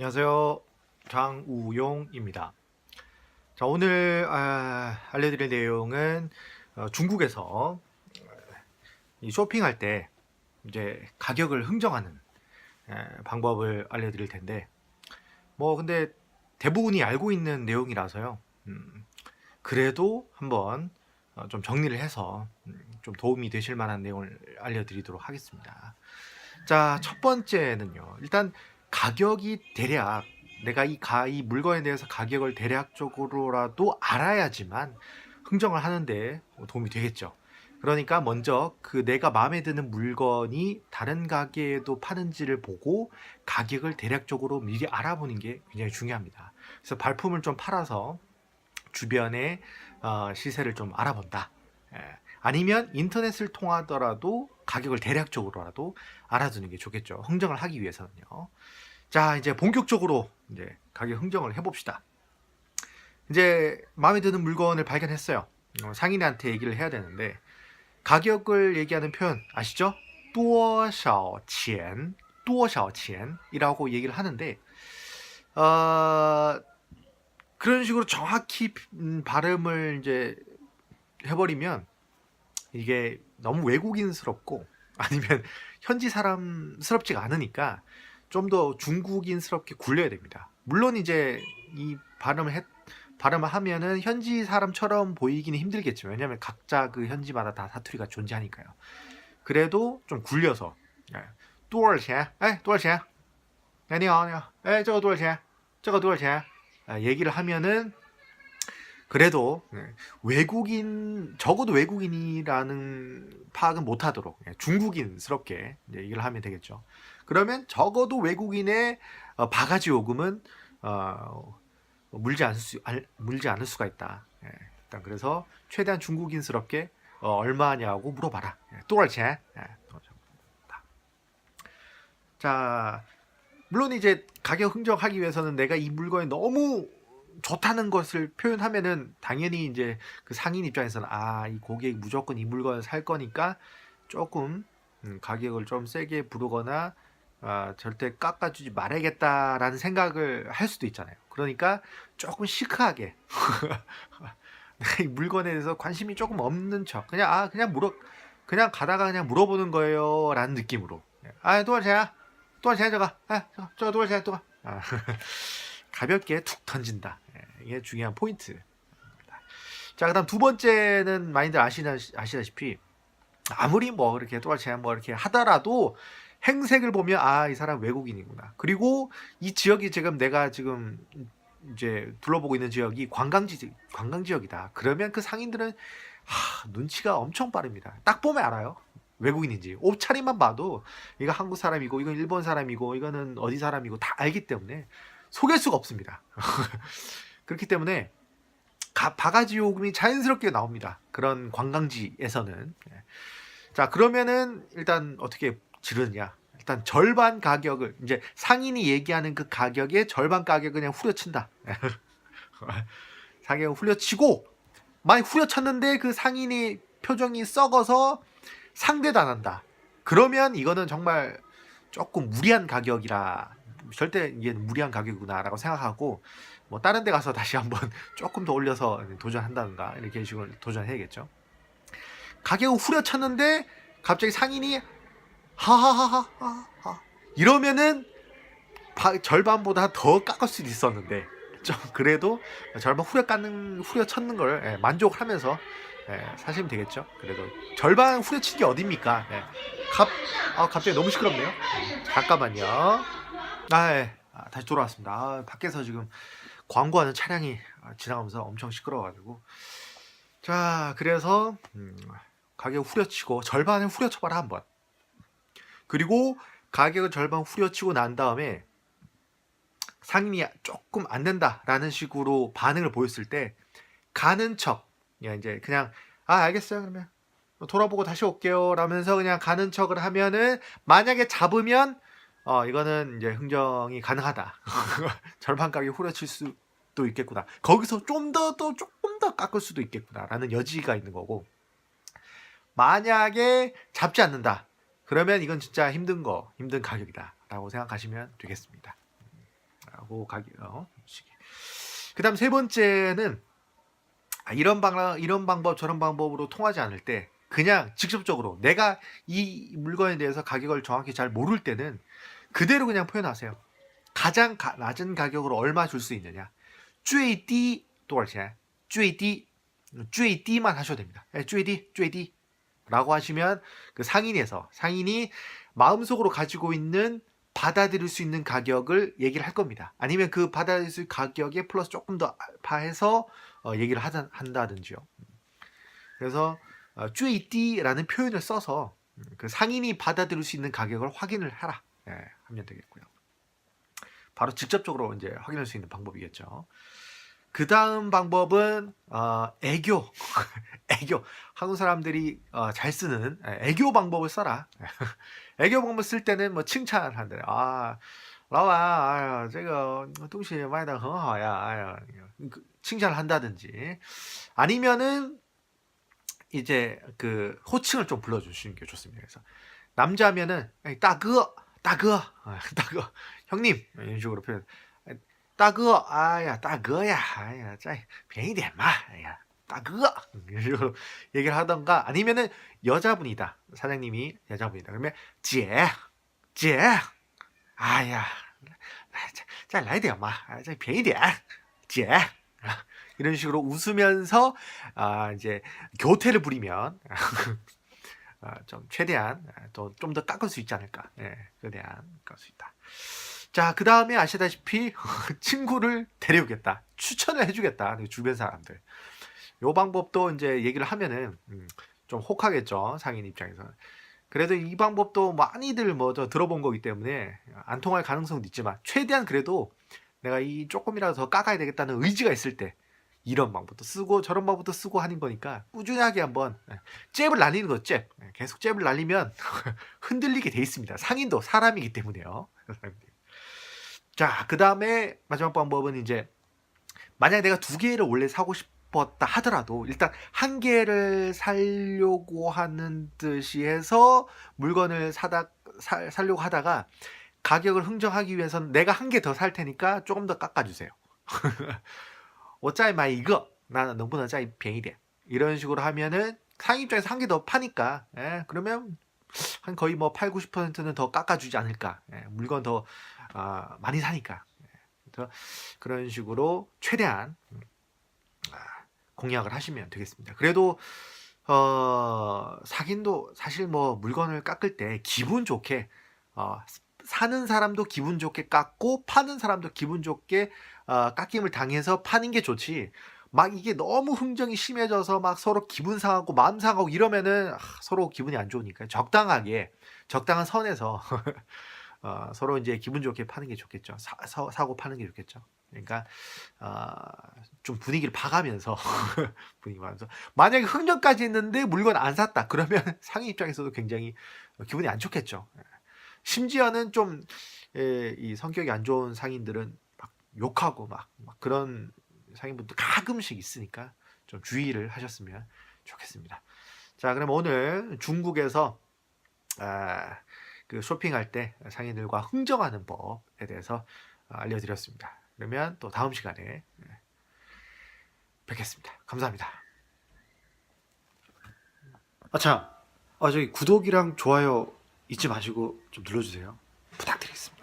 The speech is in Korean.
안녕하세요. 장우용입니다. 자, 오늘 아, 알려드릴 내용은 어, 중국에서 이 쇼핑할 때 이제 가격을 흥정하는 에, 방법을 알려드릴 텐데 뭐 근데 대부분이 알고 있는 내용이라서요. 음, 그래도 한번 어, 좀 정리를 해서 음, 좀 도움이 되실 만한 내용을 알려드리도록 하겠습니다. 자, 첫 번째는요. 일단 가격이 대략 내가 이 가 이 물건에 대해서 가격을 대략적으로라도 알아야지만 흥정을 하는데 도움이 되겠죠. 그러니까 먼저 그 내가 마음에 드는 물건이 다른 가게에도 파는지를 보고 가격을 대략적으로 미리 알아보는 게 굉장히 중요합니다. 그래서 발품을 좀 팔아서 주변의 어, 시세를 좀 알아본다. 예. 아니면 인터넷을 통하더라도 가격을 대략적으로라도 알아두는 게 좋겠죠. 흥정을 하기 위해서는요. 자, 이제 본격적으로 이제 가격 흥정을 해봅시다. 이제 마음에 드는 물건을 발견했어요. 어, 상인한테 얘기를 해야 되는데 가격을 얘기하는 표현 아시죠? 多少钱?多少钱? 이라고 얘기를 하는데 어, 그런 식으로 정확히 음, 발음을 이제 해버리면 이게 너무 외국인스럽고 아니면 현지 사람스럽지가 않으니까 좀 더 중국인스럽게 굴려야 됩니다. 물론 이제 이 발음을 했, 발음을 하면은 현지 사람처럼 보이기는 힘들겠지만 왜냐하면 각자 그 현지마다 다 사투리가 존재하니까요. 그래도 좀 굴려서 예. 多少钱? 에, 多少钱? 네, 你好,你好. 에, 这个多少钱?这个多少钱? 아, 얘기를 하면은 그래도 네, 외국인 적어도 외국인이라는 파악은 못하도록 네, 중국인스럽게 얘기를 하면 되겠죠. 그러면 적어도 외국인의 어, 바가지 요금은 어, 물지 않을 수 물지 않을 수가 있다. 네, 일단 그래서 최대한 중국인스럽게 어, 얼마냐고 물어봐라. 또얼체. 자 물론 이제 가격 흥정하기 위해서는 내가 이 물건이 너무 좋다는 것을 표현하면은 당연히 이제 그 상인 입장에서는 아 이 고객 무조건 이 물건을 살 거니까 조금 음, 가격을 좀 세게 부르거나 아, 절대 깎아주지 말아야겠다라는 생각을 할 수도 있잖아요. 그러니까 조금 시크하게 이 물건에 대해서 관심이 조금 없는 척 그냥 아 그냥 물어 그냥 가다가 그냥 물어보는 거예요라는 느낌으로. 아 도와줘야 도와줘야 저가 아저 도와줘야 도와 아, 아 가볍게 툭 던진다. 예, 이게 중요한 포인트. 자, 그다음 두 번째는 많이들 아시나 아시다시피 아무리 뭐 이렇게 또아치뭐 이렇게 하더라도 행색을 보면 아 이 사람 외국인이구나. 그리고 이 지역이 지금 내가 지금 이제 둘러보고 있는 지역이 관광지 관광 지역이다. 그러면 그 상인들은 하, 눈치가 엄청 빠릅니다. 딱 보면 알아요. 외국인인지 옷차림만 봐도 이거 한국 사람이고 이건 일본 사람이고 이거는 어디 사람이고 다 알기 때문에 속일 수가 없습니다. 그렇기 때문에 가, 바가지 요금이 자연스럽게 나옵니다. 그런 관광지에서는. 예. 자, 그러면은 일단 어떻게 지르느냐? 일단 절반 가격을 이제 상인이 얘기하는 그 가격의 절반 가격 그냥 후려친다. 가격을 후려치고 만약 후려쳤는데 그 상인이 표정이 썩어서 상대도 안 한다. 그러면 이거는 정말 조금 무리한 가격이라 절대 이게 무리한 가격이구나라고 생각하고 뭐 다른 데 가서 다시 한번 조금 더 올려서 도전한다든가 이렇게 식으로 도전해야겠죠. 가격을 후려쳤는데 갑자기 상인이 하하하하하 이러면은 바- 절반보다 더 깎을 수도 있었는데 좀 그래도 절반 후려 깎는 후려 쳤는 걸 예, 만족하면서 예, 사시면 되겠죠. 그래도 절반 후려친 게 어딥니까? 예. 갑, 아, 갑자기 너무 시끄럽네요. 음, 잠깐만요. 아, 예. 아, 다시 돌아왔습니다. 아, 밖에서 지금 광고하는 차량이 아, 지나가면서 엄청 시끄러워가지고. 자, 그래서 음, 가격 후려치고 절반을 후려쳐봐라 한번. 그리고 가격을 절반 후려치고 난 다음에 상인이 조금 안 된다라는 식으로 반응을 보였을 때 가는 척, 야, 이제 그냥 아 알겠어요 그러면 돌아보고 다시 올게요 라면서 그냥 가는 척을 하면은 만약에 잡으면 어 이거는 이제 흥정이 가능하다. 절반 가격 후려칠 수도 있겠구나. 거기서 좀 더 또 조금 더 깎을 수도 있겠구나라는 여지가 있는 거고. 만약에 잡지 않는다. 그러면 이건 진짜 힘든 거 힘든 가격이다라고 생각하시면 되겠습니다. 라고 가기 어. 그다음 세 번째는 아, 이런 방 이런 방법 저런 방법으로 통하지 않을 때 그냥 직접적으로 내가 이 물건에 대해서 가격을 정확히 잘 모를 때는 그대로 그냥 표현하세요. 가장 가- 낮은 가격으로 얼마 줄 수 있느냐? 最低多少钱?最低最低만 하셔도 됩니다. 예, 最低最低 라고 하시면 그 상인에서 상인이 마음속으로 가지고 있는 받아들일 수 있는 가격을 얘기를 할 겁니다. 아니면 그 받아들일 수 있는 가격에 플러스 조금 더 알파해서 어, 얘기를 하다, 한다든지요. 그래서 어, 最低라는 표현을 써서 음, 그 상인이 받아들일 수 있는 가격을 확인을 하라 예, 예, 하면 되겠고요. 바로 직접적으로 이제 확인할 수 있는 방법이겠죠. 그 다음 방법은 어, 애교, 애교. 한국 사람들이 어, 잘 쓰는 예, 애교 방법을 써라. 애교 방법 쓸 때는 뭐 칭찬을 한대. 아, 라와, 제가 동시 마이다 很好야. 칭찬을 한다든지 아니면은 이제 그 호칭을 좀 불러주시는 게 좋습니다. 그래서 남자면은 따그 따거, 아, 따거, 형님 이런 식으로 표현. 大哥，哎呀，大哥呀，哎呀，再便宜点嘛，哎呀，大哥，이런 식으로 얘기를 하던가 아니면은 여자분이다 사장님이 여자분이다 그러면 姐，姐，哎呀，再再来点嘛，哎，再便宜点，姐， 아, 이런 식으로 웃으면서 아, 이제 교태를 부리면 아, 좀 최대한 좀더 깎을 수 있지 않을까, 예, 최대한 깎을 수 있다. 자, 그 다음에 아시다시피 친구를 데려오겠다. 추천을 해주겠다. 그 주변 사람들. 요 방법도 이제 얘기를 하면은 음, 좀 혹하겠죠. 상인 입장에서는. 그래도 이 방법도 많이들 뭐저 들어본 거기 때문에 안 통할 가능성도 있지만 최대한 그래도 내가 이 조금이라도 더 깎아야 되겠다는 의지가 있을 때 이런 방법도 쓰고 저런 방법도 쓰고 하는 거니까 꾸준하게 한번 예, 잽을 날리는 거 잽. 예, 계속 잽을 날리면 흔들리게 돼 있습니다. 상인도 사람이기 때문에요. 자, 그 다음에 마지막 방법은 이제 만약 내가 두 개를 원래 사고 싶었다 하더라도 일단 한 개를 살려고 하는 듯이 해서 물건을 사다 사, 살려고 하다가 가격을 흥정하기 위해서는 내가 한 개 더 살 테니까 조금 더 깎아주세요. 我再买一个, 나는 能不能再便宜点? 이런 식으로 하면은 상인 입장에서 한 개 더 파니까 예, 그러면 한 거의 뭐 8, 90%는 더 깎아주지 않을까. 예, 물건 더 아, 많이 사니까. 예, 그래서 그런 식으로 최대한 음, 아, 공략을 하시면 되겠습니다. 그래도 어, 사긴도 사실 뭐 물건을 깎을 때 기분 좋게 어, 사는 사람도 기분 좋게 깎고 파는 사람도 기분 좋게 어, 깎임을 당해서 파는 게 좋지. 막 이게 너무 흥정이 심해져서 막 서로 기분 상하고 마음 상하고 이러면은 아, 서로 기분이 안 좋으니까 적당하게 적당한 선에서 어, 서로 이제 기분 좋게 파는 게 좋겠죠. 사, 사, 사고 파는 게 좋겠죠. 그러니까 어, 좀 분위기를 봐가면서 분위기 봐면서 만약에 흥정까지 했는데 물건 안 샀다 그러면 상인 입장에서도 굉장히 기분이 안 좋겠죠. 심지어는 좀 이 성격이 안 좋은 상인들은 막 욕하고 막, 막 그런 상인분도 가끔씩 있으니까 좀 주의를 하셨으면 좋겠습니다. 자, 그럼 오늘 중국에서 아, 그 쇼핑할 때 상인들과 흥정하는 법에 대해서 알려드렸습니다. 그러면 또 다음 시간에 뵙겠습니다. 감사합니다. 아, 참. 아, 저기 구독이랑 좋아요 잊지 마시고 좀 눌러주세요. 부탁드리겠습니다.